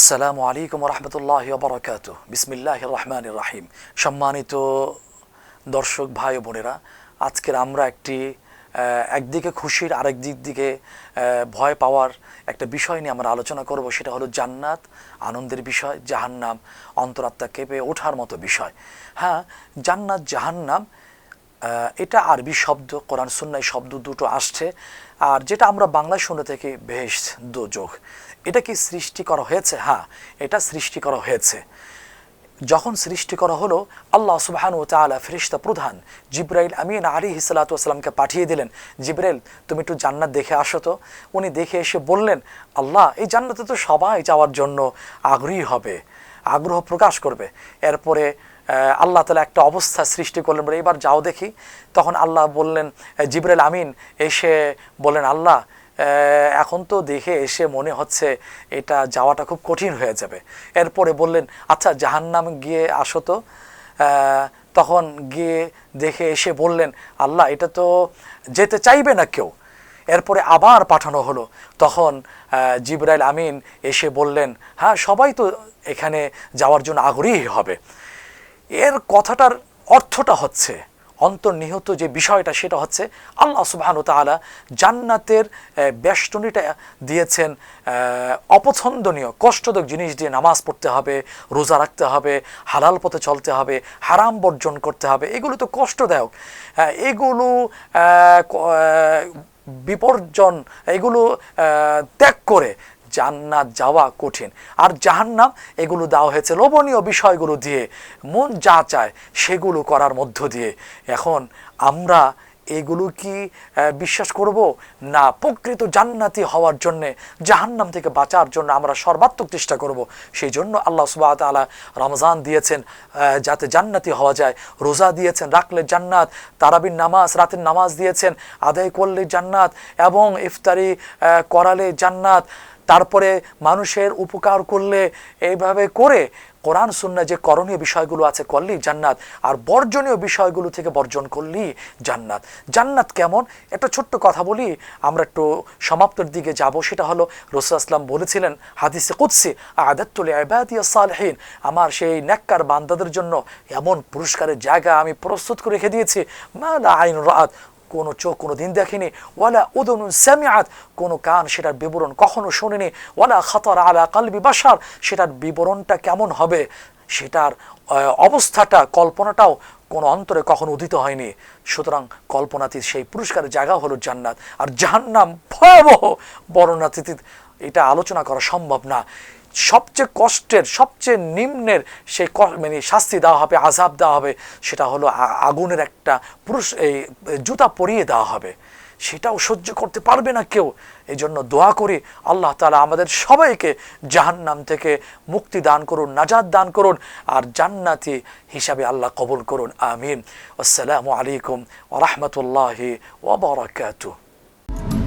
আসসালামু আলাইকুম রহমতুল্লাহ বরকাত বিসমিল্লাহ রহমান রাহিম সম্মানিত দর্শক ভাই বোনেরা, আজকের আমরা একটি একদিকে খুশির, আরেক দিক দিকে ভয় পাওয়ার একটা বিষয় নিয়ে আমরা আলোচনা করব। সেটা হলো জান্নাত, আনন্দের বিষয়, জাহান্নাম, অন্তরাত্মা কেঁপে ওঠার মতো বিষয়। হ্যাঁ জান্নাত, জাহান্নাম এটা আরবি শব্দ, কোরআন সুন্নাই শব্দ দুটো আসছে, আর যেটা আমরা বাংলায় শুনে থাকি বেশ দোজোগ এটা কি সৃষ্টি করা হয়েছে? হ্যাঁ এটা সৃষ্টি করা হয়েছে। যখন সৃষ্টি করা হলো, আল্লাহ সুবাহানু তালা ফেরিস্তা প্রধান জিব্রাইল আমিন আলী হিসালাতামকে পাঠিয়ে দিলেন। জিব্রাইল, তুমি একটু জান্নাত দেখে আসো তো। উনি দেখে এসে বললেন, আল্লাহ, এই জান্নাতে তো সবাই যাওয়ার জন্য আগ্রহী হবে, আগ্রহ প্রকাশ করবে। এরপরে আল্লাহ তালা একটা অবস্থা সৃষ্টি করলেন বলে এবার যাও দেখি। তখন আল্লাহ বললেন জিব্রাইল আমিন, এসে বললেন, আল্লাহ এখন তো দেখে এসে মনে হচ্ছে এটা যাওয়াটা খুব কঠিন হয়ে যাবে। এরপরে বললেন আচ্ছা জাহান্নাম গিয়ে আসো তো। তখন গিয়ে দেখে এসে বললেন, আল্লাহ, এটা তো যেতে চাইবে না কেউ। এরপরে আবার পাঠানো হলো। তখন জিবরাইল আমিন এসে বললেন হ্যাঁ সবাই তো এখানে যাওয়ার জন্য আগ্রহী হবে। এর কথাটার অর্থটা হচ্ছে, অন্তর্নিহিত যে বিষয়টা সেটা হচ্ছে, আল্লাহ সুবহানু তাআলা জান্নাতের বেষ্টনীটা দিয়েছেন অপছন্দনীয়, কষ্টদায়ক জিনিস দিয়ে নামাজ পড়তে হবে, রোজা রাখতে হবে, হালাল পথে চলতে হবে, হারাম বর্জন করতে হবে, এগুলো তো কষ্টদায়ক। এগুলো বিপর্জন এগুলো ত্যাগ করে জান্নাত যাওয়া কঠিন। আর জাহান্নাম, এগুলো দেওয়া হয়েছে লোভনীয় বিষয়গুলো দিয়ে। মন যা চায় সেগুলো করার মধ্য দিয়ে। এখন আমরা এগুলো কি বিশ্বাস করব? না, প্রকৃত জান্নাতি হওয়ার জন্যে, জাহান্নাম থেকে বাঁচার জন্য আমরা সর্বাত্মক চেষ্টা করব। সেই জন্য আল্লাহ সুবাহ তাআলা রমজান দিয়েছেন যাতে জান্নাতি হওয়া যায়। রোজা দিয়েছেন, রাখলে জান্নাত। তারাবির নামাজ, রাতের নামাজ দিয়েছেন, আদায় করলে জান্নাত। এবং ইফতারি করালে জান্নাত। তারপরে মানুষের উপকার করলে এইভাবে করে কোরআন সুন্না যে করণীয় বিষয়গুলো আছে, করলেই জান্নাত। আর বর্জনীয় বিষয়গুলো থেকে বর্জন করলেই জান্নাত। জান্নাত কেমন? একটা ছোট্ট কথা বলি, আমরা একটু সমাপ্তের দিকে যাব। সেটা হলো, রসুল আসলাম বলেছিলেন, হাদিসে কুৎসি আদাতুল আবাদিয়া সালহীন আমার সেই ন্যাক্কার বান্দাদের জন্য এমন পুরস্কারের জায়গা আমি প্রস্তুত করে রেখে দিয়েছি। মালা আইন রাত কোনো চোখ কোনো দিন দেখেনি। ওয়ালা উদনুন স্যামিয়াত কোনো কান সেটার বিবরণ কখনো শোনেনি। ওয়ালা খাতার আলা কালবি বাসার সেটার বিবরণটা কেমন হবে? সেটার অবস্থাটা, কল্পনাটাও কোনো অন্তরে কখনো উদিত হয়নি। সুতরাং কল্পনাতীত সেই পুরস্কারের জায়গা হলো জান্নাত। আর জাহান্নাম ভয়াবহ বর্ণনাতীত এটা আলোচনা করা সম্ভব না। সবচেয়ে কষ্টের, সবচেয়ে নিম্নের সেই মানে শাস্তি দেওয়া হবে আজাব দেওয়া হবে, সেটা হলো আগুনের একটা পুরুষ, এই, জুতা পরিয়ে দেওয়া হবে। সেটাও সহ্য করতে পারবে না কেউ। এই জন্য দোয়া করি, আল্লাহ তালা আমাদের সবাইকে জাহান্নাম থেকে মুক্তি দান করুন নাজাদ দান করুন, আর জান্নাতি হিসাবে আল্লাহ কবুল করুন। আমিন। আসসালামু আলাইকুম ওরহমতুল্লাহি ওবরাকাতুহ